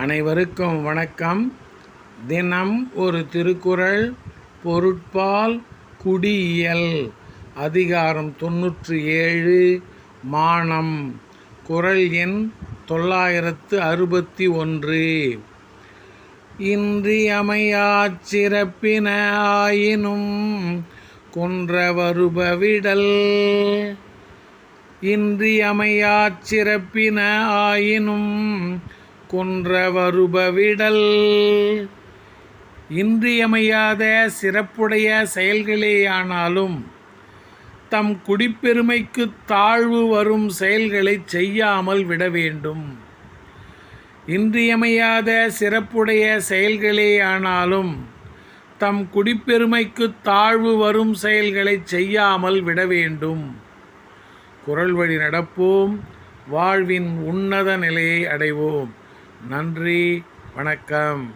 அனைவருக்கும் வணக்கம். தினம் ஒரு திருக்குறள் பொருட்பால் குடியியல் அதிகாரம் தொன்னூற்றி ஏழு மானம். குறள் எண் தொள்ளாயிரத்து அறுபத்தி ஒன்று. இன்றியமையாச்சிறப்பின ஆயினும் கொன்ற வருபவிடல். இன்றியமையாச் சிறப்பின ஆயினும் கொன்ற வருபவிடல். இன்றியமையாத சிறப்புடைய செயல்களேயானாலும் தம் குடிப்பெருமைக்கு தாழ்வு வரும் செயல்களை செய்யாமல் விட வேண்டும். இன்றியமையாத சிறப்புடைய செயல்களேயானாலும் தம் குடிப்பெருமைக்கு தாழ்வு வரும் செயல்களை செய்யாமல் விட வேண்டும். குரல் வழி நடப்போம். வாழ்வின் உன்னத நிலையை அடைவோம். நன்றி வணக்கம்.